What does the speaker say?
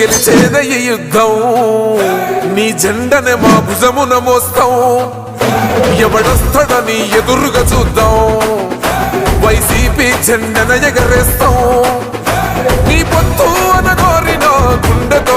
గెలిచేద ఈ యుద్ధం. నీ జెండనే మా భుజమున మోస్తాం. ఎవడొస్తాడని ఎదురుగా చూద్దాం. వైసీపీ జెండన ఎగరేస్తాం. నీ పొత్తు అనగోరిన గుండెతో